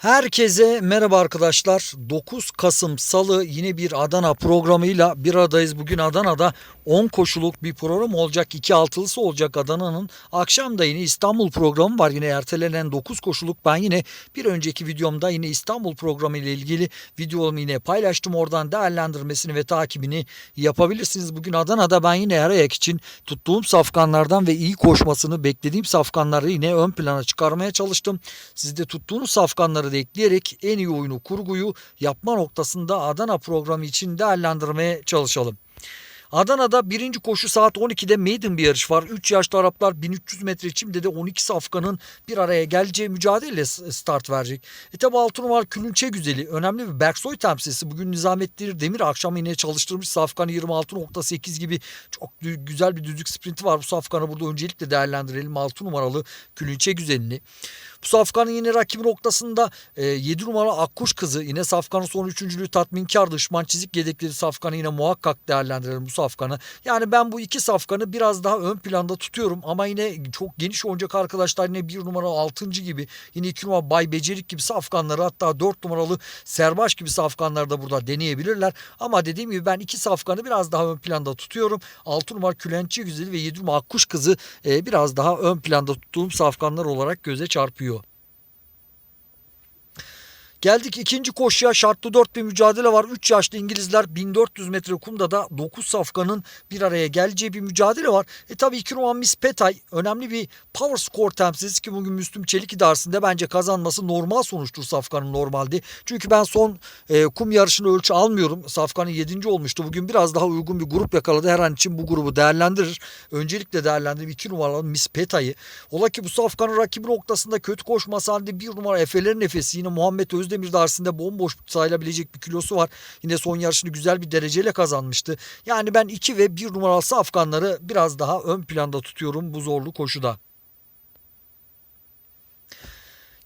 Herkese merhaba arkadaşlar. 9 Kasım Salı yine bir Adana programıyla bir aradayız. Bugün Adana'da 10 koşuluk bir program olacak. 2 altılısı olacak Adana'nın. Akşam da yine İstanbul programı var. Yine ertelenen 9 koşuluk. Ben yine bir önceki videomda yine İstanbul programı ile ilgili videomu yine paylaştım. Oradan değerlendirmesini ve takibini yapabilirsiniz. Bugün Adana'da ben yine Erayak için tuttuğum safkanlardan ve iyi koşmasını beklediğim safkanları yine ön plana çıkarmaya çalıştım. Siz de tuttuğunuz safkanları da ekleyerek en iyi oyunu kurguyu yapma noktasında Adana programı için değerlendirmeye çalışalım. Adana'da birinci koşu saat 12'de maiden bir yarış var. 3 yaşlı Araplar 1300 metre çimde de 12 safkanın bir araya geleceği mücadele start verecek. E tabi 6 numara Külünçe Güzeli önemli bir Berksoy temsilcisi. Bugün Nizamettin Demir akşam yine çalıştırmış safkanı 26.8 gibi çok güzel bir düzlük sprinti var. Bu safkanı burada öncelikle değerlendirelim 6 numaralı Külünçe Güzeli'ni. Bu safkanın yine rakibi noktasında e, 7 numara Akkuş kızı yine safkanın son üçüncülüğü tatminkar düşman çizik yedekleri safkanı yine muhakkak değerlendirelim bu safkanı. Yani ben bu iki safkanı biraz daha ön planda tutuyorum ama yine çok geniş oynayacak arkadaşlar yine 1 numara 6. gibi yine 2 numara Bay Becerik gibi safkanları hatta 4 numaralı Serbaş gibi safkanları da burada deneyebilirler. Ama dediğim gibi ben iki safkanı biraz daha ön planda tutuyorum. 6 numara Külençi Güzeli ve 7 numara Akkuş kızı e, biraz daha ön planda tuttuğum safkanlar olarak göze çarpıyor. Geldik ikinci koşuya şartlı 4 bir mücadele var. 3 yaşlı İngilizler 1400 metre kumda da 9 safkanın bir araya geleceği bir mücadele var. E tabi 2 numara Miss Petay önemli bir power score temsilcisi ki bugün Müslüm Çelik idaresinde bence kazanması normal sonuçtur safkanın normalde. Çünkü ben son e, kum yarışını ölçü almıyorum. Safkanın 7. olmuştu. Bugün biraz daha uygun bir grup yakaladı. Her an için bu grubu değerlendirir. Öncelikle değerlendirdim 2 numaralı Miss Petay'ı. Ola ki bu safkanın rakibi noktasında kötü koşması halinde 1 numara Efe'lerin nefesi yine Muhammed Öz Özdemir dersinde bomboş sayılabilecek bir kilosu var. Yine son yarışını güzel bir dereceyle kazanmıştı. Yani ben 2 ve 1 numaralı Afganları biraz daha ön planda tutuyorum bu zorlu koşuda.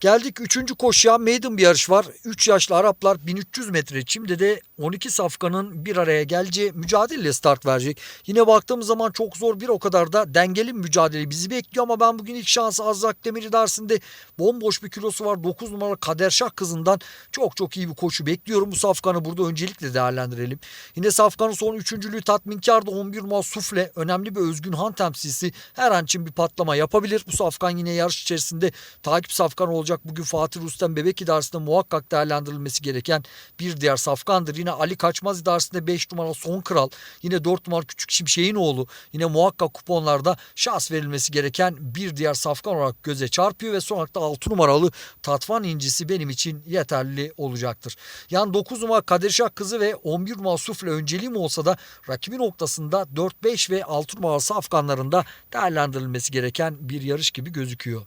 Geldik 3. koşuya maiden bir yarış var. 3 yaşlı Araplar 1300 metre çimde de 12 safkanın bir araya geleceği mücadeleyle start verecek. Yine baktığımız zaman çok zor bir o kadar da dengeli mücadele bizi bekliyor ama ben bugün ilk şansı Azrak Demir dersinde bomboş bir kilosu var. 9 numara Kader Şah kızından çok çok iyi bir koşu bekliyorum. Bu safkanı burada öncelikle değerlendirelim. Yine safkanın son üçüncülüğü tatminkarda 11 numara Sufle önemli bir Özgün Han temsilcisi her an için bir patlama yapabilir. Bu safkan yine yarış içerisinde takip safkan olacak. Bugün Fatih Rustem Bebek idaresinde muhakkak değerlendirilmesi gereken bir diğer safkandır. Yine Ali Kaçmaz idaresinde 5 numara Son Kral. Yine 4 numara Küçük Şimşek'in oğlu. Yine muhakkak kuponlarda şans verilmesi gereken bir diğer safkan olarak göze çarpıyor ve son olarak da 6 numaralı Tatvan incisi benim için yeterli olacaktır. Yani 9 numara Kadirşah kızı ve 11 numara Sufle önceliğim olsa da rakibi noktasında 4, 5 ve 6 numaralı safkanlarında değerlendirilmesi gereken bir yarış gibi gözüküyor.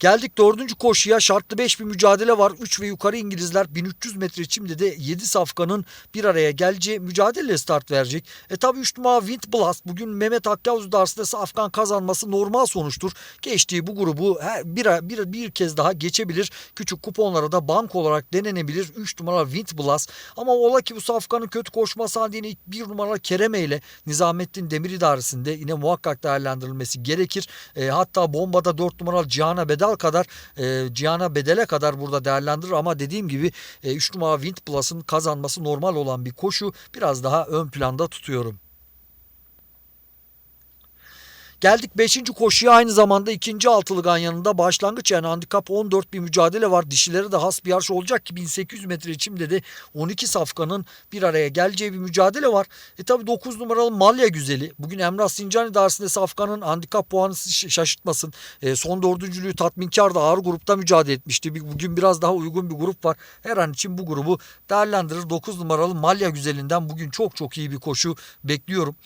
Geldik dördüncü koşuya şartlı 5 bir mücadele var. 3 ve yukarı İngilizler 1300 metre çimde de 7 safkanın bir araya geleceği mücadele start verecek. E tabi 3 numara Wind Blast bugün Mehmet Akyavuz dersinde safkan kazanması normal sonuçtur. Geçtiği bu grubu bir, bir, bir kez daha geçebilir. Küçük kuponlara da bank olarak denenebilir. 3 numara Wind Blast. Ama ola ki bu safkanın kötü koşması halinde 1 numara Kereme ile Nizamettin Demir idaresinde yine muhakkak değerlendirilmesi gerekir. E, hatta bombada 4 numaralı Cihana Bedel kadar e, Cihan'a bedele kadar burada değerlendirir ama dediğim gibi e, 3 numara Wind Plus'ın kazanması normal olan bir koşu biraz daha ön planda tutuyorum. Geldik 5. koşuya aynı zamanda ikinci altılı ganyanında başlangıç yani handikap 14 bir mücadele var. Dişilere de has bir yarış olacak ki 1800 metre içimde de 12 safkanın bir araya geleceği bir mücadele var. E tabi 9 numaralı Malya Güzeli. Bugün Emrah Sincan idaresinde safkanın handikap puanı şaşırtmasın. E, son dördüncülüğü tatminkar da ağır grupta mücadele etmişti. Bugün biraz daha uygun bir grup var. Her an için bu grubu değerlendirir. 9 numaralı Malya Güzeli'nden bugün çok çok iyi bir koşu bekliyorum.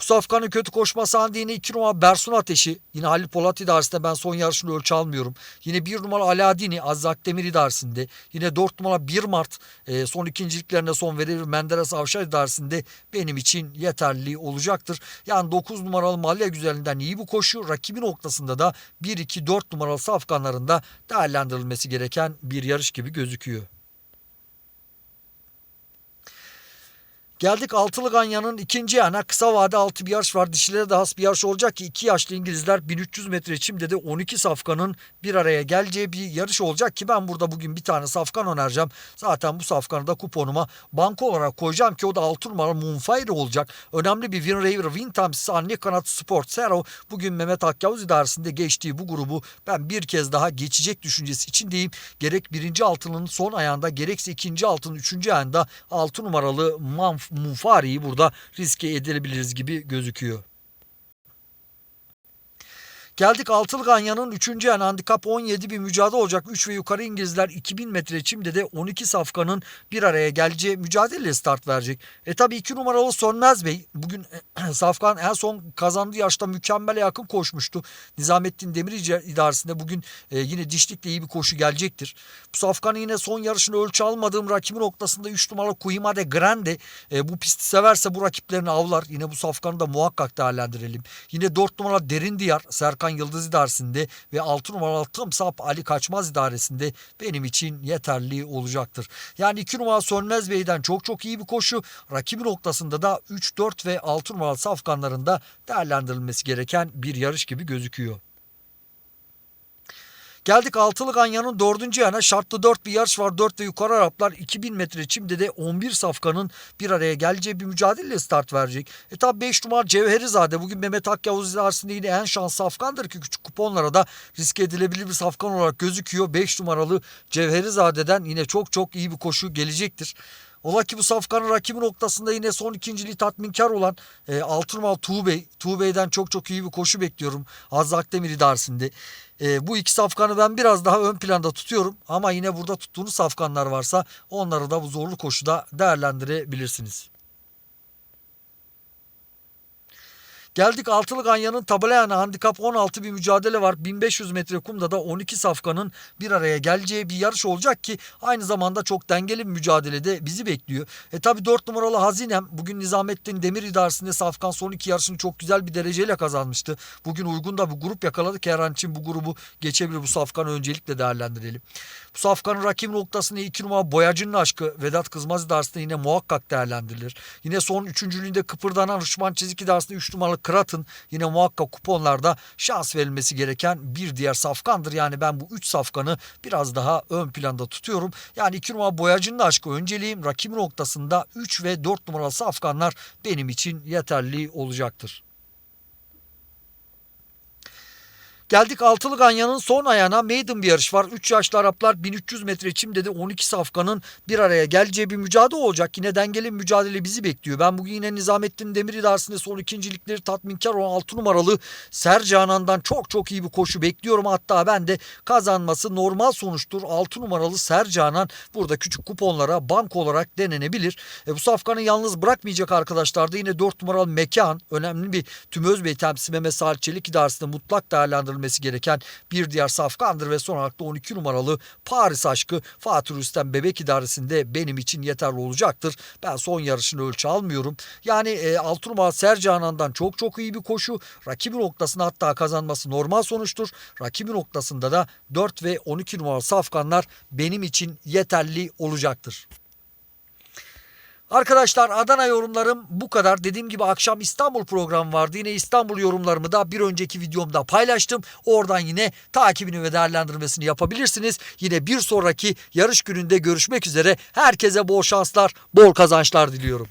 Bu safkanın kötü koşması halinde yine 2 numara Bersun Ateşi. Yine Halil Polat idaresinde ben son yarışını ölçü almıyorum. Yine 1 numara Aladini Aziz Akdemir idaresinde. Yine 4 numara 1 Mart e, son ikinciliklerine son verir Menderes Avşar idaresinde benim için yeterli olacaktır. Yani 9 numaralı Malya Güzelinden iyi bu koşu. Rakibi noktasında da 1-2-4 numaralı safkanlarında değerlendirilmesi gereken bir yarış gibi gözüküyor. Geldik Altılı Ganyan'ın ikinci yana kısa vade altı bir yarış var. Dişilere de has bir yarış olacak ki iki yaşlı İngilizler 1300 metre çimde de 12 safkanın bir araya geleceği bir yarış olacak ki ben burada bugün bir tane safkan önereceğim. Zaten bu safkanı da kuponuma banko olarak koyacağım ki o da 6 numaralı Moonfire olacak. Önemli bir Win Raver Win temsilcisi Anne Kanat Sport Zero bugün Mehmet Akyavuz idaresinde geçtiği bu grubu ben bir kez daha geçecek düşüncesi içindeyim. Gerek birinci altının son ayağında gerekse ikinci altının üçüncü ayağında 6 numaralı Manf Mufari'yi burada riske edilebiliriz gibi gözüküyor. Geldik Altılı Ganyan'ın 3. yani handikap 17 bir mücadele olacak. 3 ve yukarı İngilizler 2000 metre çimde de 12 safkanın bir araya geleceği mücadeleyle start verecek. E tabi 2 numaralı Sönmez Bey bugün safkan en son kazandığı yaşta mükemmele yakın koşmuştu. Nizamettin Demir idaresinde bugün e, yine dişlikle iyi bir koşu gelecektir. Bu safkanın yine son yarışını ölçü almadığım rakibi noktasında 3 numaralı Kuyma de Grande e, bu pisti severse bu rakiplerini avlar. Yine bu safkanı da muhakkak değerlendirelim. Yine 4 numaralı Derin Diyar Serkan Yıldız idaresinde ve 6 numaralı Tımsap Ali Kaçmaz idaresinde benim için yeterli olacaktır. Yani 2 numara Sönmez Bey'den çok çok iyi bir koşu. Rakibi noktasında da 3, 4 ve 6 numaralı safkanlarında değerlendirilmesi gereken bir yarış gibi gözüküyor. Geldik Altılı Ganyan'ın dördüncü yana şartlı dört bir yarış var. Dört ve yukarı Araplar 2000 metre çimde de 11 safkanın bir araya geleceği bir mücadeleyle start verecek. E tabi 5 numara Cevherizade bugün Mehmet Akyavuz idaresinde yine en şans safkandır ki küçük kuponlara da riske edilebilir bir safkan olarak gözüküyor. 5 numaralı Cevherizade'den yine çok çok iyi bir koşu gelecektir. Ola ki bu safkanın rakibi noktasında yine son ikinciliği tatminkar olan e, Altınmal Tuğbey. Tuğbey'den çok çok iyi bir koşu bekliyorum. Aziz Akdemir idaresinde. E, bu iki safkanı ben biraz daha ön planda tutuyorum. Ama yine burada tuttuğunuz safkanlar varsa onları da bu zorlu koşuda değerlendirebilirsiniz. Geldik Altılı Ganyan'ın tabela handikap 16 bir mücadele var. 1500 metre kumda da 12 safkanın bir araya geleceği bir yarış olacak ki aynı zamanda çok dengeli bir mücadelede bizi bekliyor. E tabi 4 numaralı Hazinem bugün Nizamettin Demir idaresinde safkan son iki yarışını çok güzel bir dereceyle kazanmıştı. Bugün uygun da bir grup yakaladık. Her an için bu grubu geçebilir. Bu safkanı öncelikle değerlendirelim. Bu safkanın rakibi noktasında 2 numara Boyacı'nın aşkı Vedat Kızmaz idaresinde yine muhakkak değerlendirilir. Yine son üçüncülüğünde kıpırdanan Rüşman Çizik idaresinde 3 numaralı Kırat'ın yine muhakkak kuponlarda şans verilmesi gereken bir diğer safkandır. Yani ben bu 3 safkanı biraz daha ön planda tutuyorum. Yani 2 numara Boyacı'nın aşkı önceliğim. Rakibi noktasında 3 ve 4 numaralı safkanlar benim için yeterli olacaktır. Geldik Altılı Ganyan'ın son ayağına maiden bir yarış var. 3 yaşlı Araplar 1300 metre çimde de 12 safkanın bir araya geleceği bir mücadele olacak. Yine dengeli mücadele bizi bekliyor. Ben bugün yine Nizamettin Demir idaresinde son ikincilikleri tatminkar olan 6 numaralı Sercanan'dan çok çok iyi bir koşu bekliyorum. Hatta ben de kazanması normal sonuçtur. 6 numaralı Sercanan burada küçük kuponlara bank olarak denenebilir. E, bu safkanı yalnız bırakmayacak arkadaşlar da yine 4 numaralı Mekan önemli bir Tümöz Bey temsilcisi Mehmet Salih Çelik idaresinde mutlak değerlendirilmesi edilmesi gereken bir diğer safkandır ve son olarak da 12 numaralı Paris aşkı Fatih Rüstem Bebek idaresinde benim için yeterli olacaktır. Ben son yarışını ölçü almıyorum. Yani e, 6 numaralı Sercanan'dan çok çok iyi bir koşu. Rakibi noktasında hatta kazanması normal sonuçtur. Rakibi noktasında da 4 ve 12 numaralı safkanlar benim için yeterli olacaktır. Arkadaşlar Adana yorumlarım bu kadar. Dediğim gibi akşam İstanbul programı vardı. Yine İstanbul yorumlarımı da bir önceki videomda paylaştım. Oradan yine takibini ve değerlendirmesini yapabilirsiniz. Yine bir sonraki yarış gününde görüşmek üzere. Herkese bol şanslar, bol kazançlar diliyorum.